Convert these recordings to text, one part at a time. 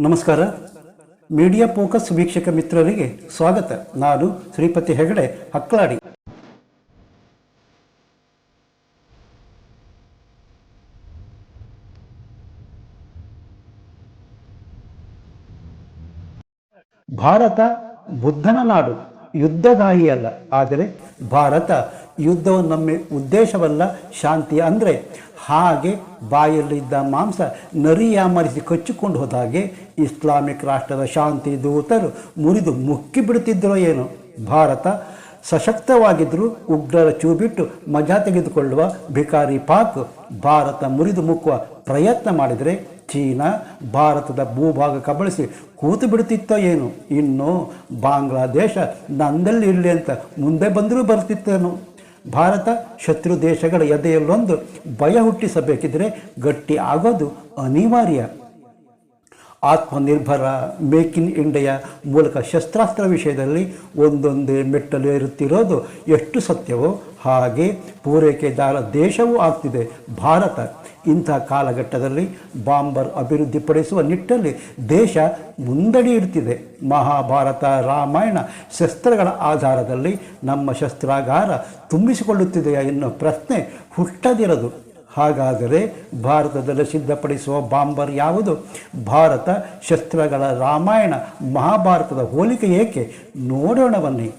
ನಮಸ್ಕಾರ. Media focus ವೀಕ್ಷಕ ಮಿತ್ರರಿಗೆ ಸ್ವಾಗತ. ನಾನು ಶ್ರೀಪತಿ ಹೆಗಡೆ, ಹಕ್ಲಾಡಿ. ಭಾರತ ಬುದ್ಧನ ನಾಡು. ಯುದ್ಧದಾಹಿಯಲ್ಲ ಆದರೆ, ಭಾರತ ಯುದ್ಧವು ನಮ್ಮ ಉದ್ದೇಶವಲ್ಲ, ಶಾಂತಿ ಅಂದರೆ ಹಾಗೆ ಬಾಯಲ್ಲಿದ್ದ ಮಾಂಸ ನರಿಯಾಮರಿಸಿ ಕಚ್ಚಿಕೊಂಡು ಹೋದಾಗೆ ಇಸ್ಲಾಮಿಕ್ ರಾಷ್ಟ್ರದ ಶಾಂತಿ ದೂತರು ಮುರಿದು ಮುಕ್ಕಿ ಬಿಡುತ್ತಿದ್ದರೋ ಏನು. ಭಾರತ ಸಶಕ್ತವಾಗಿದ್ದರೂ ಉಗ್ರರ ಚೂಬಿಟ್ಟು ಮಜಾ ತೆಗೆದುಕೊಳ್ಳುವ ಭಿಕಾರಿ ಪಾಕ್ ಭಾರತ ಮುರಿದು ಮುಕ್ಕುವ ಪ್ರಯತ್ನ ಮಾಡಿದರೆ ಚೀನಾ ಭಾರತದ ಭೂಭಾಗ ಕಬಳಿಸಿ ಕೂತು ಬಿಡುತ್ತಿತ್ತೋ ಏನು. ಇನ್ನು ಬಾಂಗ್ಲಾದೇಶ ನಂದಲ್ಲಿ ಇರಲಿ ಅಂತ ಮುಂದೆ ಬಂದರೂ ಬರ್ತಿತ್ತೇನೋ ಭಾರತ ಶತ್ರು ದೇಶಗಳ ಎದೆಯಲ್ಲೊಂದು ಭಯ ಹುಟ್ಟಿಸಬೇಕಿದ್ರೆ ಗಟ್ಟಿ ಆಗೋದು ಅನಿವಾರ್ಯ. ಆತ್ಮನಿರ್ಭರ, ಮೇಕ್ ಇನ್ ಇಂಡಿಯಾ ಮೂಲಕ ಶಸ್ತ್ರಾಸ್ತ್ರ ವಿಷಯದಲ್ಲಿ ಒಂದೊಂದೇ ಮೆಟ್ಟಲು ಇರುತ್ತಿರೋದು ಎಷ್ಟು ಸತ್ಯವೋ ಹಾಗೆ ಪೂರೈಕೆದಾರ ದೇಶವೂ ಆಗ್ತಿದೆ. ಭಾರತ ಇಂಥ ಕಾಲಘಟ್ಟದಲ್ಲಿ ಬಾಂಬರ್ ಅಭಿವೃದ್ಧಿಪಡಿಸುವ ನಿಟ್ಟಲ್ಲಿ ದೇಶ ಮುಂದಡಿ ಇಡ್ತಿದೆ ಮಹಾಭಾರತ, ರಾಮಾಯಣ ಶಸ್ತ್ರಗಳ ಆಧಾರದಲ್ಲಿ ನಮ್ಮ ಶಸ್ತ್ರಾಗಾರ ತುಂಬಿಸಿಕೊಳ್ಳುತ್ತಿದೆಯಾ ಎನ್ನುವ ಪ್ರಶ್ನೆ ಹುಟ್ಟದಿರದು. ಹಾಗಾದರೆ ಭಾರತದಲ್ಲಿ ಸಿದ್ಧಪಡಿಸುವ ಬಾಂಬರ್ ಯಾವುದು? ಭಾರತ ಶಸ್ತ್ರಗಳ ರಾಮಾಯಣ ಮಹಾಭಾರತದ ಹೋಲಿಕೆ ಏಕೆ? ನೋಡೋಣ ಬನ್ನಿ.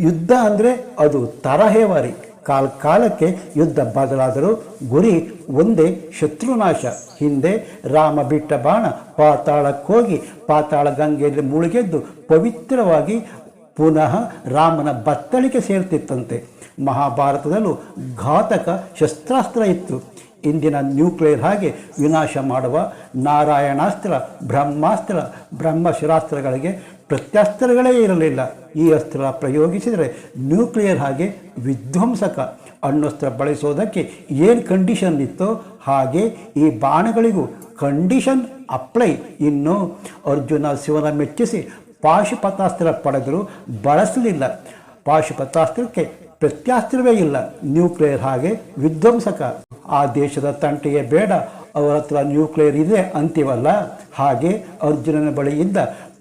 ಯುದ್ಧ ಅಂದರೆ ಅದು ತರಹೇವಾರಿ ಕಾಲ ಕಾಲಕ್ಕೆ ಯುದ್ಧ ಬದಲಾದರೂ ಗುರಿ ಒಂದೇ ಶತ್ರುನಾಶ ಹಿಂದೆ ರಾಮ ಬಿಟ್ಟ ಬಾಣ ಪಾತಾಳಕ್ಕೋಗಿ ಪಾತಾಳ ಗಂಗೆಯಲ್ಲಿ ಮುಳುಗೆದ್ದು ಪವಿತ್ರವಾಗಿ ಪುನಃ ರಾಮನ ಬತ್ತಳಿಕೆ ಸೇರ್ತಿತ್ತಂತೆ. ಮಹಾಭಾರತದಲ್ಲೂ ಘಾತಕ ಶಸ್ತ್ರಾಸ್ತ್ರ ಇತ್ತು. ಇಂದಿನ ನ್ಯೂಕ್ಲಿಯರ್ ಹಾಗೆ ವಿನಾಶ ಮಾಡುವ ನಾರಾಯಣಾಸ್ತ್ರ, ಬ್ರಹ್ಮಾಸ್ತ್ರ ಬ್ರಹ್ಮಶಿರಾಸ್ತ್ರಗಳಿಗೆ ಪ್ರತ್ಯಾಸ್ತ್ರಗಳೇ ಇರಲಿಲ್ಲ. ಈ ಅಸ್ತ್ರ ಪ್ರಯೋಗಿಸಿದರೆ ನ್ಯೂಕ್ಲಿಯರ್ ಹಾಗೆ ವಿಧ್ವಂಸಕ ಅಣ್ಣಸ್ತ್ರ ಬಳಸೋದಕ್ಕೆ ಏನು ಕಂಡೀಷನ್ ಇತ್ತೋ ಹಾಗೆ ಈ ಬಾಣಗಳಿಗೂ ಕಂಡೀಷನ್ ಅಪ್ಲೈ ಇನ್ನು ಅರ್ಜುನ ಶಿವನ ಮೆಚ್ಚಿಸಿ ಪಾಶುಪತಾಸ್ತ್ರ ಪಡೆದರೂ ಬಳಸಲಿಲ್ಲ. ಪಾಶುಪತಾಸ್ತ್ರಕ್ಕೆ ಪ್ರತ್ಯಾಸ್ತ್ರವೇ ಇಲ್ಲ. ನ್ಯೂಕ್ಲಿಯರ್ ಹಾಗೆ ವಿಧ್ವಂಸಕ. ಆ ದೇಶದ ತಂಟೆಯೇ ಬೇಡ. ಅವರ ಹತ್ರ ನ್ಯೂಕ್ಲಿಯರ್ ಇದೆ ಅಂತೀವಲ್ಲ. ಹಾಗೆ ಅರ್ಜುನನ ಬಳಿಯಿಂದ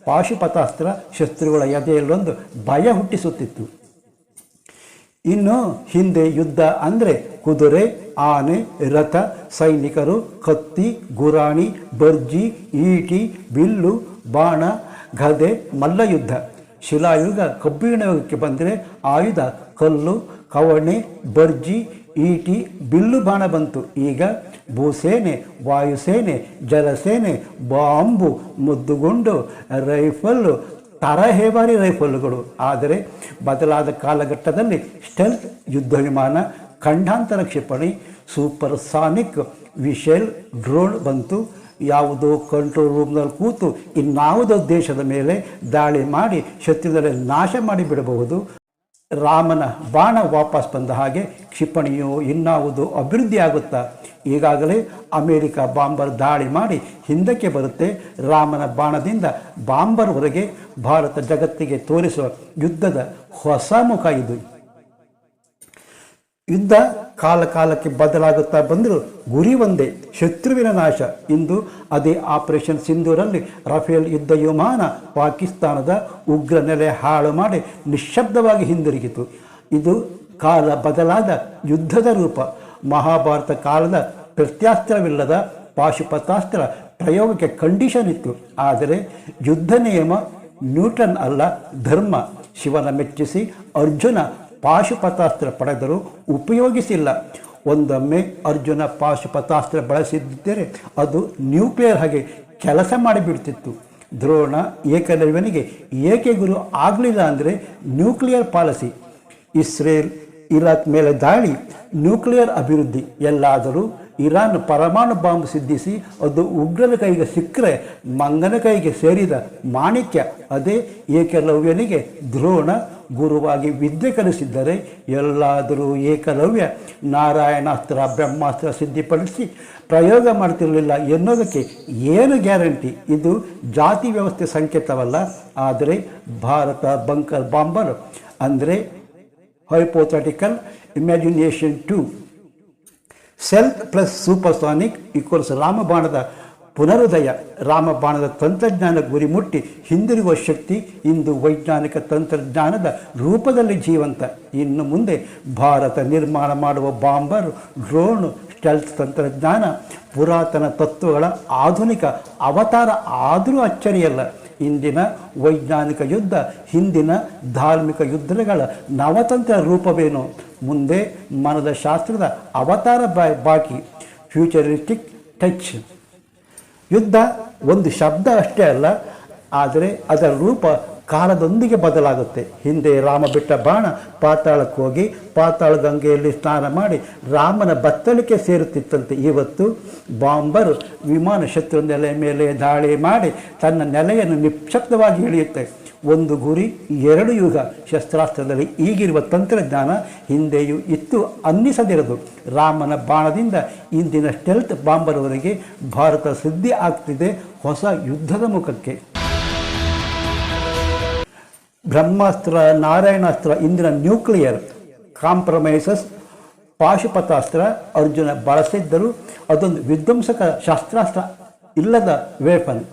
ಪಾಶುಪತಾಸ್ತ್ರ ಶಸ್ತ್ರುಗಳ ಎದೆಯಲ್ಲೊಂದು ಭಯ ಹುಟ್ಟಿಸುತ್ತಿತ್ತು. ಇನ್ನು ಹಿಂದೆ ಯುದ್ಧ ಅಂದರೆ ಕುದುರೆ, ಆನೆ, ರಥ, ಸೈನಿಕರು, ಕತ್ತಿ, ಗುರಾಣಿ, ಬರ್ಜಿ, ಈಟಿ, ಬಿಲ್ಲು, ಬಾಣ, ಗದೆ, ಮಲ್ಲಯುದ್ಧ. ಶಿಲಾಯುಗ ಕಬ್ಬಿಣ ಯುಗಕ್ಕೆ ಬಂದರೆ ಆಯುಧ, ಕಲ್ಲು, ಕವಣೆ, ಬರ್ಜಿ ಈಟಿ ಬಿಲ್ಲು ಬಾಣ ಬಂತು. ಈಗ ಭೂಸೇನೆ, ವಾಯುಸೇನೆ, ಜಲಸೇನೆ, ಬಾಂಬು, ಮುದ್ದುಗುಂಡು, ರೈಫಲ್ಲು ತರಹೇವಾರಿ ರೈಫಲ್ಗಳು ಆದರೆ ಬದಲಾದ ಕಾಲಘಟ್ಟದಲ್ಲಿ ಸ್ಟೆಲ್ತ್ ಯುದ್ಧ ವಿಮಾನ, ಖಂಡಾಂತರ ಕ್ಷಿಪಣಿ ಸೂಪರ್ ಸಾನಿಕ್ ವಿಶೇಲ್ ಡ್ರೋನ್ ಬಂತು. ಯಾವುದೋ ಕಂಟ್ರೋಲ್ ರೂಮ್ನಲ್ಲಿ ಕೂತು ಇನ್ನಾವುದೋ ದೇಶದ ಮೇಲೆ ದಾಳಿ ಮಾಡಿ ಶತ್ರುದಲ್ಲಿ ನಾಶ ಮಾಡಿಬಿಡಬಹುದು. ರಾಮನ ಬಾಣ ವಾಪಸ್ ಬಂದ ಹಾಗೆ ಕ್ಷಿಪಣಿಯು ಇನ್ನಾವುದು ಅಭಿವೃದ್ಧಿ ಆಗುತ್ತಾ, ಈಗಾಗಲೇ ಅಮೇರಿಕ ಬಾಂಬರ್ ದಾಳಿ ಮಾಡಿ ಹಿಂದಕ್ಕೆ ಬರುತ್ತೆ. ರಾಮನ ಬಾಣದಿಂದ ಬಾಂಬರ್ವರೆಗೆ ಭಾರತ ಜಗತ್ತಿಗೆ ತೋರಿಸುವ ಯುದ್ಧದ ಹೊಸ ಮುಖ ಇದು. ಯುದ್ಧ ಕಾಲ ಕಾಲಕ್ಕೆ ಬದಲಾಗುತ್ತಾ ಬಂದರೂ ಗುರಿ ಒಂದೇ, ಶತ್ರುವಿನ ನಾಶ. ಇಂದು ಅದೇ ಆಪರೇಷನ್ ಸಿಂಧೂರಲ್ಲಿ ರಫೇಲ್ ಯುದ್ಧ ವಿಮಾನ ಪಾಕಿಸ್ತಾನದ ಉಗ್ರ ನೆಲೆ ಹಾಳು ಮಾಡಿ ನಿಶ್ಶಬ್ದವಾಗಿ ಹಿಂದಿರುಗಿತು. ಇದು ಕಾಲ ಬದಲಾದ ಯುದ್ಧದ ರೂಪ. ಮಹಾಭಾರತ ಕಾಲದ ಪ್ರತ್ಯಾಸ್ತ್ರವಿಲ್ಲದ ಪಾಶುಪತಾಸ್ತ್ರ ಪ್ರಯೋಗಕ್ಕೆ ಕಂಡೀಷನ್ ಇತ್ತು. ಆದರೆ ಯುದ್ಧ ನಿಯಮ ನ್ಯೂಟನ್ ಅಲ್ಲ, ಧರ್ಮ. ಶಿವನ ಮೆಚ್ಚಿಸಿ ಅರ್ಜುನ ಪಾಶುಪತಾಸ್ತ್ರ ಪಡೆದರೂ ಉಪಯೋಗಿಸಿಲ್ಲ. ಒಂದೊಮ್ಮೆ ಅರ್ಜುನ ಪಾಶುಪತಾಸ್ತ್ರ ಬಳಸಿದ್ದರೆ ಅದು ನ್ಯೂಕ್ಲಿಯರ್ ಹಾಗೆ ಕೆಲಸ ಮಾಡಿಬಿಡ್ತಿತ್ತು. ದ್ರೋಣ ಏಕಲವ್ಯನಿಗೆ ಏಕೆ ಗುರು ಆಗಲಿಲ್ಲ ಅಂದರೆ ನ್ಯೂಕ್ಲಿಯರ್ ಪಾಲಿಸಿ. ಇಸ್ರೇಲ್ ಇರಾಕ್ ಮೇಲೆ ದಾಳಿ, ನ್ಯೂಕ್ಲಿಯರ್ ಅಭಿವೃದ್ಧಿ ಎಲ್ಲಾದರೂ ಇರಾನ್ ಪರಮಾಣು ಬಾಂಬ್ ಸಿದ್ಧಿಸಿ ಅದು ಉಗ್ರನ ಕೈಗೆ ಸಿಕ್ಕರೆ ಮಂಗನ ಕೈಗೆ ಸೇರಿದ ಮಾಣಿಕ್ಯ, ಅದೇ ಏಕಲವ್ಯನಿಗೆ ದ್ರೋಣ, ಗುರುವಾಗಿ ವಿದ್ಯೆ ಕಲಿಸಿದ್ದರೆ ಎಲ್ಲಾದರೂ ಏಕಲವ್ಯ. ನಾರಾಯಣಾಸ್ತ್ರ, ಬ್ರಹ್ಮಾಸ್ತ್ರ ಸಿದ್ಧಿಪಡಿಸಿ ಪ್ರಯೋಗ ಮಾಡ್ತಿರಲಿಲ್ಲ ಎನ್ನುವುದಕ್ಕೆ ಏನು ಗ್ಯಾರಂಟಿ? ಇದು ಜಾತಿ ವ್ಯವಸ್ಥೆ ಸಂಕೇತವಲ್ಲ. ಆದರೆ ಭಾರತ ಬಂಕರ್ ಬಾಂಬರ್, ಅಂದರೆ hypothetical imagination to self plus supersonic equals ರಾಮಬಾಣದ ಪುನರುದಯ ರಾಮಬಾಣದ ತಂತ್ರಜ್ಞಾನ ಗುರಿ ಮುಟ್ಟಿ ಹಿಂದಿರುಗುವ ಶಕ್ತಿ ಇಂದು ವೈಜ್ಞಾನಿಕ ತಂತ್ರಜ್ಞಾನದ ರೂಪದಲ್ಲಿ ಜೀವಂತ ಇನ್ನು ಮುಂದೆ ಭಾರತ ನಿರ್ಮಾಣ ಮಾಡುವ ಬಾಂಬರ್ ಡ್ರೋನ್ ಸ್ಟೆಲ್ತ್ ತಂತ್ರಜ್ಞಾನ ಪುರಾತನ ತತ್ವಗಳ ಆಧುನಿಕ ಅವತಾರ ಆದರೂ ಅಚ್ಚರಿಯಲ್ಲ ಇಂದಿನ ವೈಜ್ಞಾನಿಕ ಯುದ್ಧ, ಹಿಂದಿನ ಧಾರ್ಮಿಕ ಯುದ್ಧಗಳ ನವತಂತ್ರ ರೂಪವೇನು? ಮುಂದೆ ಮನದ ಶಾಸ್ತ್ರದ ಅವತಾರ ಬಾಕಿ, ಫ್ಯೂಚರಿಸ್ಟಿಕ್ ಟಚ್. ಯುದ್ಧ ಒಂದು ಶಬ್ದ ಅಷ್ಟೇ ಅಲ್ಲ, ಆದರೆ ಅದರ ರೂಪ ಕಾಲದೊಂದಿಗೆ ಬದಲಾಗುತ್ತೆ. ಹಿಂದೆ ರಾಮ ಬಿಟ್ಟ ಬಾಣ, ಪಾತಾಳಕ್ಕೆ ಹೋಗಿ ಪಾತಾಳ ಗಂಗೆಯಲ್ಲಿ ಸ್ನಾನ ಮಾಡಿ ರಾಮನ ಬತ್ತಳಿಕೆ ಸೇರುತ್ತಿತ್ತಂತೆ. ಇವತ್ತು ಬಾಂಬರ್ ವಿಮಾನ ಶತ್ರು ನೆಲೆ ಮೇಲೆ ದಾಳಿ ಮಾಡಿ ತನ್ನ ನೆಲೆಯನ್ನು ನಿಕ್ಷಬ್ಧವಾಗಿ ಇಳಿಯುತ್ತೆ ಒಂದು ಗುರಿ, ಎರಡು ಯುಗ. ಶಸ್ತ್ರಾಸ್ತ್ರದಲ್ಲಿ ಈಗಿರುವ ತಂತ್ರಜ್ಞಾನ ಹಿಂದೆಯೂ ಇತ್ತು, ಅನ್ನಿಸದಿರದು. ರಾಮನ ಬಾಣದಿಂದ ಇಂದಿನ ಸ್ಟೆಲ್ತ್ ಬಾಂಬರ್ವರೆಗೆ ಭಾರತ ಸುದ್ದಿ ಆಗ್ತಿದೆ ಹೊಸ ಯುದ್ಧದ ಮುಖಕ್ಕೆ. ಬ್ರಹ್ಮಾಸ್ತ್ರ, ನಾರಾಯಣಾಸ್ತ್ರ ಇಂದಿನ ನ್ಯೂಕ್ಲಿಯರ್ ಕಾಂಪ್ರಮೈಸಸ್, ಪಾಶುಪತಾಸ್ತ್ರ, ಅರ್ಜುನ ಬಳಸಿದ್ದರು. ಅದೊಂದು ವಿಧ್ವಂಸಕ ಶಸ್ತ್ರಾಸ್ತ್ರ ಇಲ್ಲದ ವೇಪನ್.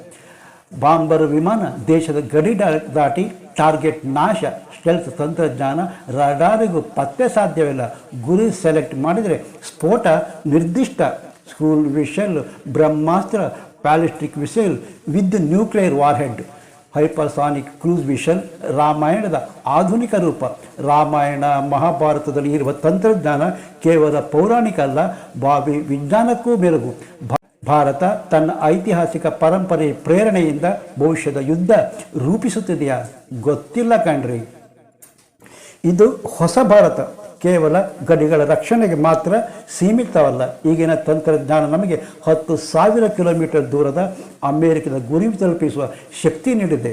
ಬಾಂಬರ್ ವಿಮಾನ ದೇಶದ ಗಡಿ ದಾಟಿ ಟಾರ್ಗೆಟ್ ನಾಶ. ಸ್ಟೆಲ್ತ್ ತಂತ್ರಜ್ಞಾನ ರಡಾರಿಗೂ ಪತ್ತೆ ಸಾಧ್ಯವಿಲ್ಲ. ಗುರಿ ಸೆಲೆಕ್ಟ್ ಮಾಡಿದರೆ ಸ್ಫೋಟ, ನಿರ್ದಿಷ್ಟ ಸ್ಕೂಲ್ whistle, Brahmastra ballistic missile with nuclear warhead. Hypersonic cruise missile ರಾಮಾಯಣದ ಆಧುನಿಕ ರೂಪ. ರಾಮಾಯಣ ಮಹಾಭಾರತದಲ್ಲಿ ಇರುವ ತಂತ್ರಜ್ಞಾನ ಕೇವಲ ಪೌರಾಣಿಕ ಅಲ್ಲ ಭಾವಿ ವಿಜ್ಞಾನಕ್ಕೂ ಮೆರುಗು. ಭಾರತ ತನ್ನ ಐತಿಹಾಸಿಕ ಪರಂಪರೆ ಪ್ರೇರಣೆಯಿಂದ ಭವಿಷ್ಯದ ಯುದ್ಧ ರೂಪಿಸುತ್ತಿದೆಯಾ? ಗೊತ್ತಿಲ್ಲ ಕಣ್ರಿ. ಇದು ಹೊಸ ಭಾರತ. ಕೇವಲ ಗಡಿಗಳ ರಕ್ಷಣೆಗೆ ಮಾತ್ರ ಸೀಮಿತವಲ್ಲ. ಈಗಿನ ತಂತ್ರಜ್ಞಾನ ನಮಗೆ ಹತ್ತು ಸಾವಿರ ಕಿಲೋಮೀಟರ್ ದೂರದ ಅಮೆರಿಕದ ಗುರಿ ತಲುಪಿಸುವ ಶಕ್ತಿ ನೀಡಿದೆ.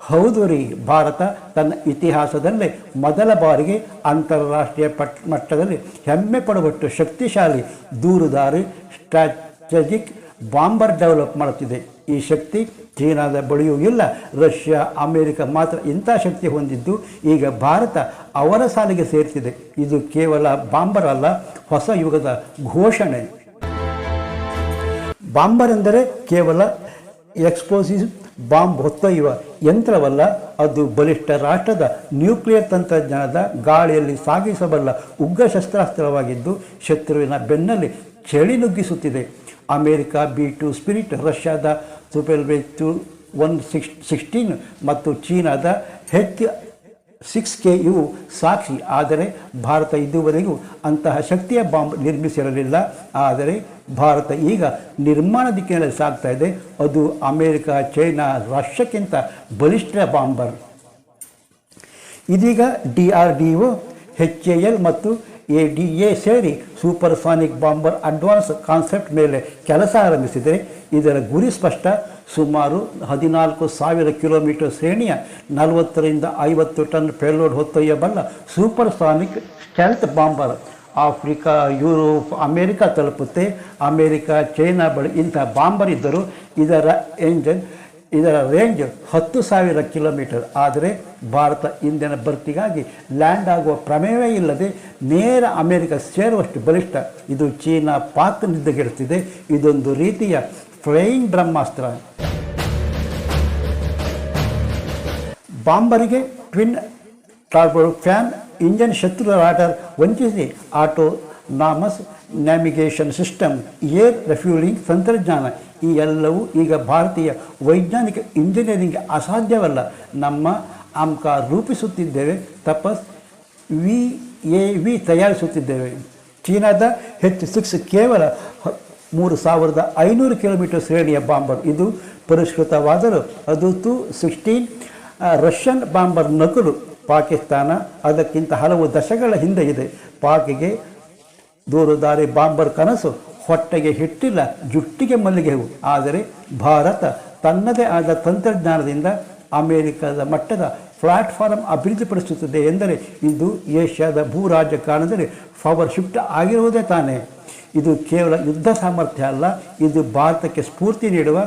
ಹೌದು ರೀ, ಭಾರತ ತನ್ನ ಇತಿಹಾಸದಲ್ಲೇ ಮೊದಲ ಬಾರಿಗೆ ಅಂತಾರಾಷ್ಟ್ರೀಯ ಪಟ್ ಮಟ್ಟದಲ್ಲಿ ಹೆಮ್ಮೆ ಪಡುವಷ್ಟು ಶಕ್ತಿಶಾಲಿ ದೂರುದಾರಿ ಸ್ಟ್ರಾಟಜಿಕ್ ಬಾಂಬರ್ ಡೆವಲಪ್ ಮಾಡುತ್ತಿದೆ. ಈ ಶಕ್ತಿ ಚೀನಾದ ಬಳಿಯೂ ಇಲ್ಲ. ರಷ್ಯಾ, ಅಮೇರಿಕ ಮಾತ್ರ ಇಂಥ ಶಕ್ತಿ ಹೊಂದಿದ್ದು. ಈಗ ಭಾರತ ಅವರ ಸಾಲಿಗೆ ಸೇರ್ತಿದೆ. ಇದು ಕೇವಲ ಬಾಂಬರ್ ಅಲ್ಲ, ಹೊಸ ಯುಗದ ಘೋಷಣೆ. ಬಾಂಬರ್ ಎಂದರೆ ಕೇವಲ ಎಕ್ಸ್ಪೋಸಿಸ್ ಬಾಂಬ್ ಹೊತ್ತೊಯ್ಯುವ ಯಂತ್ರವಲ್ಲ, ಅದು ಬಲಿಷ್ಠ ರಾಷ್ಟ್ರದ ನ್ಯೂಕ್ಲಿಯರ್ ತಂತ್ರಜ್ಞಾನದ ಗಾಳಿಯಲ್ಲಿ ಸಾಗಿಸಬಲ್ಲ ಉಗ್ರ ಶಸ್ತ್ರಾಸ್ತ್ರವಾಗಿದ್ದು, ಶತ್ರುವಿನ ಬೆನ್ನಲ್ಲಿ ಚಳಿ ನುಗ್ಗಿಸುತ್ತಿದೆ. ಅಮೆರಿಕ, ಬಿ ಟು ಸ್ಪಿರಿಟ್, ರಷ್ಯಾದ ಟು ಒನ್ ಸಿಕ್ಸ್ ಸಿಕ್ಸ್ಟೀನ್ ಮತ್ತು ಚೀನಾದ ಹೆಚ್ ಸಿಕ್ಸ್ ಕೆ ಯು ಸಾಕ್ಷಿ. ಆದರೆ ಭಾರತ ಇದುವರೆಗೂ ಅಂತಹ ಶಕ್ತಿಯ ಬಾಂಬ್ ನಿರ್ಮಿಸಿರಲಿಲ್ಲ. ಆದರೆ ಭಾರತ ಈಗ ನಿರ್ಮಾಣ ದಿಕ್ಕಿನಲ್ಲಿ ಸಾಗ್ತಾ ಇದೆ. ಅದು ಅಮೇರಿಕ, ಚೈನಾ ರಷ್ಯಕ್ಕಿಂತ ಬಲಿಷ್ಠ ಬಾಂಬರ್. ಇದೀಗ D R D O H A L ಮತ್ತು ಎ ಡಿ ಎ ಸೇರಿ ಸೂಪರ್ಸಾನಿಕ್ ಬಾಂಬರ್ ಅಡ್ವಾನ್ಸ್ ಕಾನ್ಸೆಪ್ಟ್ ಮೇಲೆ ಕೆಲಸ ಆರಂಭಿಸಿದರೆ ಇದರ ಗುರಿ ಸ್ಪಷ್ಟ. ಸುಮಾರು ಹದಿನಾಲ್ಕು ಸಾವಿರ ಕಿಲೋಮೀಟರ್ ಶ್ರೇಣಿಯ ನಲವತ್ತರಿಂದ ಐವತ್ತು ton payload ಹೊತ್ತೊಯ್ಯಬಲ್ಲ supersonic stealth bomber Africa, Europe, America ತಲುಪುತ್ತೆ. ಅಮೇರಿಕಾ, ಚೈನಾ ಬಳಿ ಇಂಥ ಬಾಂಬರ್ ಇದ್ದರೂ ಇದರ ಎಂಜನ್ ಇದರ ರೇಂಜ್ ಹತ್ತು ಸಾವಿರ ಕಿಲೋಮೀಟರ್ ಆದರೆ ಭಾರತ ಇಂದಿನ ಭರ್ತಿಗಾಗಿ ಲ್ಯಾಂಡ್ ಆಗುವ ಪ್ರಮೇಯವೇ ಇಲ್ಲದೆ ನೇರ ಅಮೆರಿಕ ಸೇರುವಷ್ಟು ಬಲಿಷ್ಠ. ಇದು ಚೀನಾ ಪಾಕ್ ನಿದ್ದೆಗೆಡುತ್ತಿದೆ ಇದೊಂದು ರೀತಿಯ ಫ್ಲೈಯಿಂಗ್ ಬ್ರಹ್ಮಾಸ್ತ್ರ. ಬಾಂಬರಿಗೆ ಟ್ವಿನ್ ಟಾರ್ಬೋ ಫ್ಯಾನ್ ಇಂಜನ್ ಶತ್ರು radar ವಂಚಿಸಿ, autonomous navigation system air refuelling ತಂತ್ರಜ್ಞಾನ, ಈ ಎಲ್ಲವೂ ಈಗ ಭಾರತೀಯ ವೈಜ್ಞಾನಿಕ ಇಂಜಿನಿಯರಿಂಗ್ ಅಸಾಧ್ಯವಲ್ಲ. ನಮ್ಮ ಅಂಕ ರೂಪಿಸುತ್ತಿದ್ದೇವೆ, ತಪಸ್, ವಿ, ಎ, ವಿ ತಯಾರಿಸುತ್ತಿದ್ದೇವೆ. ಚೀನಾದ ಹೆಚ್ ಸಿಕ್ಸ್ ಕೇವಲ ಮೂರು ಸಾವಿರದ ಐನೂರು ಕಿಲೋಮೀಟರ್ ಶ್ರೇಣಿಯ ಬಾಂಬರ್. ಇದು ಪರಿಷ್ಕೃತವಾದರೂ ಅದು ಟು ಸಿಕ್ಸ್ಟೀನ್ ರಷ್ಯನ್ ಬಾಂಬರ್ ನಕಲು. ಪಾಕಿಸ್ತಾನ ಅದಕ್ಕಿಂತ ಹಲವು ದಶಕಗಳ ಹಿಂದೆ ಇದೆ. ಪಾಕಿಗೆ ದೂರದಾರಿ ಬಾಂಬರ್ ಕನಸು ಹೊಟ್ಟೆಗೆ ಹಿಟ್ಟಿಲ್ಲ, ಜುಟ್ಟಿಗೆ ಮಲ್ಲಿಗೆ ಆದರೆ ಭಾರತ ತನ್ನದೇ ಆದ ತಂತ್ರಜ್ಞಾನದಿಂದ ಅಮೆರಿಕದ ಮಟ್ಟದ ಪ್ಲಾಟ್ಫಾರ್ಮ್ ಅಭಿವೃದ್ಧಿಪಡಿಸುತ್ತದೆ ಎಂದರೆ ಇದು ಏಷ್ಯಾದ ಭೂ ರಾಜಕಾರಣದಲ್ಲಿ ಪವರ್ ಶಿಫ್ಟ್ ಆಗಿರುವುದೇ ತಾನೇ. ಇದು ಕೇವಲ ಯುದ್ಧ ಸಾಮರ್ಥ್ಯ ಅಲ್ಲ, ಇದು ಭಾರತಕ್ಕೆ ಸ್ಫೂರ್ತಿ ನೀಡುವ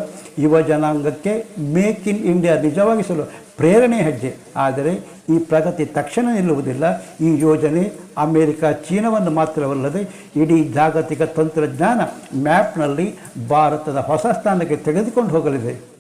ಯುವ ಜನಾಂಗಕ್ಕೆ ಮೇಕ್ ಇನ್ ಇಂಡಿಯಾ ನಿಜವಾಗಿಸಲು ಪ್ರೇರಣೆ ಹೆಜ್ಜೆ. ಆದರೆ ಈ ಪ್ರಗತಿ ತಕ್ಷಣ ನಿಲ್ಲುವುದಿಲ್ಲ. ಈ ಯೋಜನೆ ಅಮೆರಿಕ ಚೀನಾವನ್ನು ಮಾತ್ರವಲ್ಲದೆ ಇಡೀ ಜಾಗತಿಕ ತಂತ್ರಜ್ಞಾನ ಮ್ಯಾಪ್ನಲ್ಲಿ ಭಾರತದ ಹೊಸ ಸ್ಥಾನಕ್ಕೆ ತೆಗೆದುಕೊಂಡು ಹೋಗಲಿದೆ.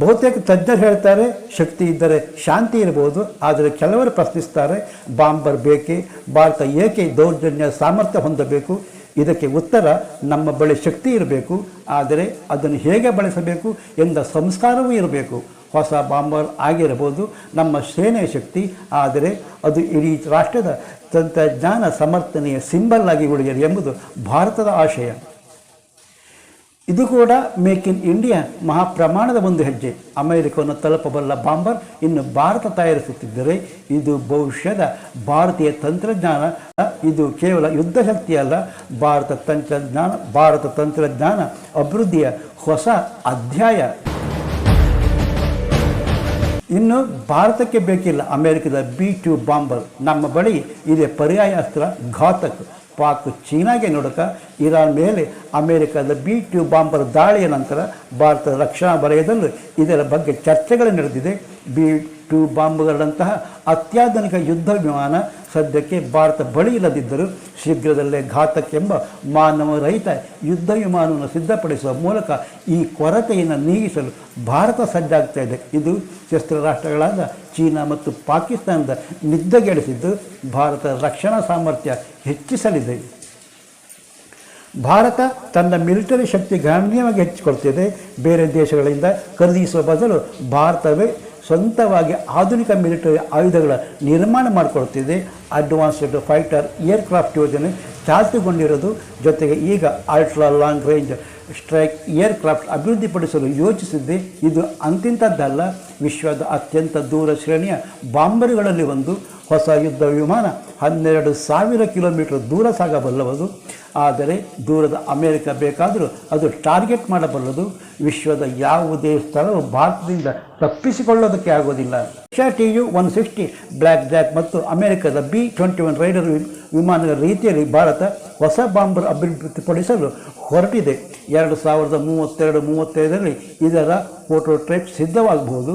ಬಹುತೇಕ ತಜ್ಞರು ಹೇಳ್ತಾರೆ, ಶಕ್ತಿ ಇದ್ದರೆ ಶಾಂತಿ ಇರಬಹುದು ಆದರೆ ಕೆಲವರು ಪ್ರಶ್ನಿಸ್ತಾರೆ, ಬಾಂಬರ್ ಬೇಕೆ, ಭಾರತ ಏಕೆ ದೌರ್ಜನ್ಯ ಸಾಮರ್ಥ್ಯ ಹೊಂದಬೇಕು? ಇದಕ್ಕೆ ಉತ್ತರ, ನಮ್ಮ ಬಳಿ ಶಕ್ತಿ ಇರಬೇಕು, ಆದರೆ ಅದನ್ನು ಹೇಗೆ ಬಳಸಬೇಕು ಎಂದ ಸಂಸ್ಕಾರವೂ ಇರಬೇಕು. ಹೊಸ ಬಾಂಬರ್ ಆಗಿರಬಹುದು, ನಮ್ಮ ಸೇನೆಯ ಶಕ್ತಿ, ಆದರೆ ಅದು ಇಡೀ ರಾಷ್ಟ್ರದ ತಂತ್ರಜ್ಞಾನ ಸಮರ್ಥನೆಯ ಸಿಂಬಲ್ ಆಗಿ ಉಳಿಯಲಿ ಎಂಬುದು ಭಾರತದ ಆಶಯ. ಇದು ಕೂಡ ಮೇಕ್ ಇನ್ ಇಂಡಿಯಾ ಮಹಾಪ್ರಮಾಣದ ಒಂದು ಹೆಜ್ಜೆ. ಅಮೆರಿಕವನ್ನು ತಲುಪಬಲ್ಲ ಬಾಂಬರ್ ಇನ್ನು ಭಾರತ ತಯಾರಿಸುತ್ತಿದ್ದರೆ ಇದು ಭವಿಷ್ಯದ ಭಾರತೀಯ ತಂತ್ರಜ್ಞಾನ, ಇದು ಕೇವಲ ಯುದ್ಧ ಶಕ್ತಿ ಅಲ್ಲ, ಭಾರತ ತಂತ್ರಜ್ಞಾನ ಭಾರತ ತಂತ್ರಜ್ಞಾನ ಅಭಿವೃದ್ಧಿಯ ಹೊಸ ಅಧ್ಯಾಯ. ಇನ್ನು ಭಾರತಕ್ಕೆ ಬೇಕಿಲ್ಲ ಅಮೆರಿಕದ ಬಿ ಟು ಬಾಂಬರ್. ನಮ್ಮ ಬಳಿ ಇದೆ ಪರ್ಯಾಯ ಅಸ್ತ್ರ ಘಾತಕ್. ಪಾಕ್ ಚೀನಾಗೆ ನೋಡಕ ಇರಾನ್ ಮೇಲೆ ಅಮೆರಿಕದ ಬಿ ಟ್ಯೂ ಬಾಂಬರ್ ದಾಳಿಯ ನಂತರ ಭಾರತದ ರಕ್ಷಣಾ ವಲಯದಲ್ಲೂ ಇದರ ಬಗ್ಗೆ ಚರ್ಚೆಗಳು ನಡೆದಿದೆ. ಬಿ ಟು ಬಾಂಬ್ಗಳಂತಹ ಅತ್ಯಾಧುನಿಕ ಯುದ್ಧ ವಿಮಾನ ಸದ್ಯಕ್ಕೆ ಭಾರತ ಬಳಿ ಇಲ್ಲದಿದ್ದರೂ ಶೀಘ್ರದಲ್ಲೇ ಘಾತಕ್ಕೆಂಬ ಮಾನವ ರಹಿತ ಯುದ್ಧ ವಿಮಾನವನ್ನು ಸಿದ್ಧಪಡಿಸುವ ಮೂಲಕ ಈ ಕೊರತೆಯನ್ನು ನೀಗಿಸಲು ಭಾರತ ಸಜ್ಜಾಗ್ತಾ ಇದೆ. ಇದು ಶಸ್ತ್ರ ರಾಷ್ಟ್ರಗಳಾದ ಚೀನಾ ಮತ್ತು ಪಾಕಿಸ್ತಾನದ ನಿದ್ದೆಗೆಡಿಸಿದ್ದು ಭಾರತ ರಕ್ಷಣಾ ಸಾಮರ್ಥ್ಯ ಹೆಚ್ಚಿಸಲಿದೆ. ಭಾರತ ತನ್ನ ಮಿಲಿಟರಿ ಶಕ್ತಿ ಗಣನೀಯವಾಗಿ ಹೆಚ್ಚಿಕೊಳ್ತಿದೆ. ಬೇರೆ ದೇಶಗಳಿಂದ ಖರೀದಿಸುವ ಬದಲು ಭಾರತವೇ ಸ್ವಂತವಾಗಿ ಆಧುನಿಕ ಮಿಲಿಟರಿ ಆಯುಧಗಳ ನಿರ್ಮಾಣ ಮಾಡಿಕೊಳ್ತಿದೆ. ಅಡ್ವಾನ್ಸ್ಡ್ ಫೈಟರ್ ಏರ್ಕ್ರಾಫ್ಟ್ ಯೋಜನೆ ಚಾಲ್ತಿಗೊಂಡಿರೋದು ಜೊತೆಗೆ ಈಗ ultra long range strike aircraft ಅಭಿವೃದ್ಧಿಪಡಿಸಲು ಯೋಚಿಸಿದ್ದೆ. ಇದು ಅಂತಿಂಥದ್ದಲ್ಲ. ವಿಶ್ವದ ಅತ್ಯಂತ ದೂರ ಶ್ರೇಣಿಯ ಬಾಂಬರ್ಗಳಲ್ಲಿ ಒಂದು. ಹೊಸ ಯುದ್ಧ ವಿಮಾನ ಹನ್ನೆರಡು ಸಾವಿರ ಕಿಲೋಮೀಟರ್ ದೂರ ಸಾಗಬಲ್ಲವದು. ಆದರೆ ದೂರದ ಅಮೆರಿಕ ಬೇಕಾದರೂ ಅದು ಟಾರ್ಗೆಟ್ ಮಾಡಬಲ್ಲದು. ವಿಶ್ವದ ಯಾವುದೇ ಸ್ಥಳವು ಭಾರತದಿಂದ ತಪ್ಪಿಸಿಕೊಳ್ಳೋದಕ್ಕೆ ಆಗೋದಿಲ್ಲ. T U one sixty black jack ಮತ್ತು ಅಮೆರಿಕದ ಬಿ ಟ್ವೆಂಟಿ ಒನ್ ರೈಡರ್ ವಿಮಾನಗಳ ರೀತಿಯಲ್ಲಿ ಭಾರತ ಹೊಸ ಬಾಂಬರ್ ಅಭಿವೃದ್ಧಿಪಡಿಸಲು ಹೊರಟಿದೆ. ಎರಡು ಸಾವಿರದ ಮೂವತ್ತೆರಡು ಮೂವತ್ತೈದರಲ್ಲಿ ಇದರ ಫೋಟೋಟ್ರೈಪ್ ಸಿದ್ಧವಾಗಬಹುದು.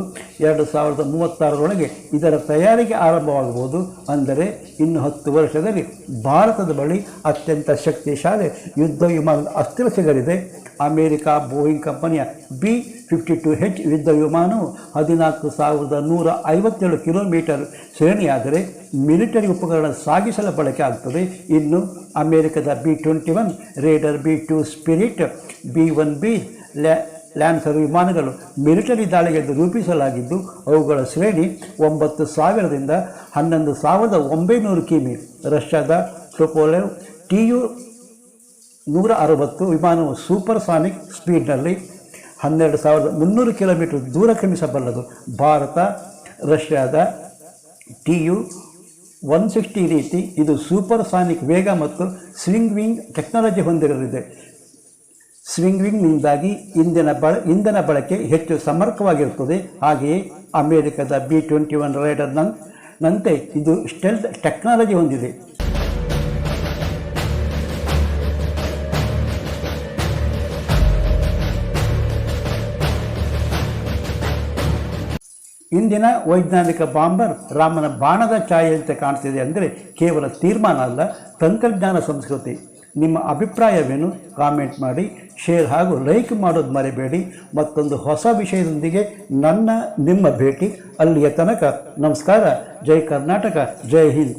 ಎರಡು ಸಾವಿರದ ಮೂವತ್ತಾರರೊಳಗೆ ಇದರ ತಯಾರಿಕೆ ಆರಂಭವಾಗಬಹುದು. ಅಂದರೆ ಇನ್ನು ಹತ್ತು ವರ್ಷದಲ್ಲಿ ಭಾರತದ ಬಳಿ ಅತ್ಯಂತ ಶಕ್ತಿಶಾಲಿ ಯುದ್ಧ ವಿಮಾನದ ಅಸ್ತ್ರ ಸಿಗಲಿದೆ. ಅಮೆರಿಕ ಬೋಯಿಂಗ್ ಕಂಪನಿಯ ಬಿ ಫಿಫ್ಟಿ ಟು ಹೆಚ್ ಯುದ್ಧ ವಿಮಾನವು ಹದಿನಾಲ್ಕು ಸಾವಿರದ ನೂರ ಐವತ್ತೇಳು ಕಿಲೋಮೀಟರ್ ಶ್ರೇಣಿಯಾದರೆ ಮಿಲಿಟರಿ ಉಪಕರಣ ಸಾಗಿಸಲು ಬಳಕೆ ಆಗ್ತದೆ. ಇನ್ನು ಅಮೆರಿಕದ B twenty one, raider B two spirit, B one B, ಲ್ಯಾ lancer ವಿಮಾನಗಳು ಮಿಲಿಟರಿ ದಾಳಿಗೆ ರೂಪಿಸಲಾಗಿದ್ದು, ಅವುಗಳ ಶ್ರೇಣಿ ಒಂಬತ್ತು ಸಾವಿರದಿಂದ ಹನ್ನೊಂದು ಸಾವಿರದ ಒಂಬೈನೂರು ಕಿಮಿ. ರಷ್ಯಾದ ಟೊಪೋಲೆವ್ ಟಿ ಯು ನೂರ ಅರವತ್ತು ವಿಮಾನವು ಸೂಪರ್ ಸಾನಿಕ್ ಸ್ಪೀಡ್ನಲ್ಲಿ ಹನ್ನೆರಡು ಸಾವಿರದ ಮುನ್ನೂರು ಕಿಲೋಮೀಟರ್ ದೂರ ಕ್ರಮಿಸಬಲ್ಲದು. ಭಾರತ, ರಷ್ಯಾದ ಟಿ ಯು ಒನ್ ಸಿಕ್ಸ್ಟಿ ರೀತಿ ಇದು ಸೂಪರ್ ಸಾನಿಕ್ ವೇಗ ಮತ್ತು ಸ್ವಿಂಗ್ ವಿಂಗ್ ಟೆಕ್ನಾಲಜಿ ಹೊಂದಿರಲಿದೆ. ಸ್ವಿಂಗ್ ವಿಂಗ್ನಿಂದಾಗಿ ಇಂಧನ ಬಳ, ಇಂಧನ ಬಳಕೆ ಹೆಚ್ಚು ಸಮರ್ಥವಾಗಿರುತ್ತದೆ ಹಾಗೆಯೇ ಅಮೆರಿಕದ ಬಿ ಟ್ವೆಂಟಿ ಒನ್ ರೈಡರ್ ನಂತೆ ಇದು ಸ್ಟೆಲ್ತ್ ಟೆಕ್ನಾಲಜಿ ಹೊಂದಿದೆ. ಇಂದಿನ ವೈಜ್ಞಾನಿಕ ಬಾಂಬರ್ ರಾಮನ ಬಾಣದ ಛಾಯೆಯಂತೆ ಕಾಣ್ತಿದೆ ಅಂದರೆ ಕೇವಲ ತೀರ್ಮಾನ ಅಲ್ಲ, ತಂತ್ರಜ್ಞಾನ ಸಂಸ್ಕೃತಿ. ನಿಮ್ಮ ಅಭಿಪ್ರಾಯವೇನು ಕಾಮೆಂಟ್ ಮಾಡಿ, ಶೇರ್ ಹಾಗೂ ಲೈಕ್ ಮಾಡೋದು ಮರಿಬೇಡಿ. ಮತ್ತೊಂದು ಹೊಸ ವಿಷಯದೊಂದಿಗೆ ನನ್ನ, ನಿಮ್ಮ ಭೇಟಿ ಅಲ್ಲಿಯ ತನಕ. ನಮಸ್ಕಾರ, ಜೈ ಕರ್ನಾಟಕ, ಜೈ ಹಿಂದ್.